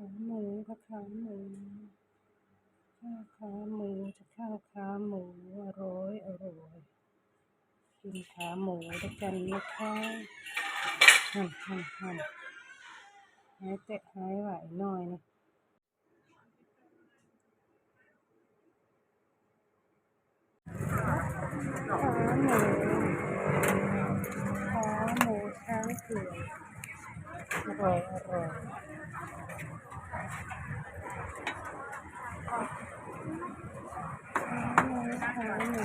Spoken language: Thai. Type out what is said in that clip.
ขาหมูก็ขาหมูข้าวขาหมูจะข้าวขาหมูอร่อยอร่อยกินขาหมูด้วยกันนะคะหั่นหั่นหั่นหายเตะหายไหวหน่อยนะขาหมูขาหมูช้างเผือกอร่อยอร่อย หมูขาหมู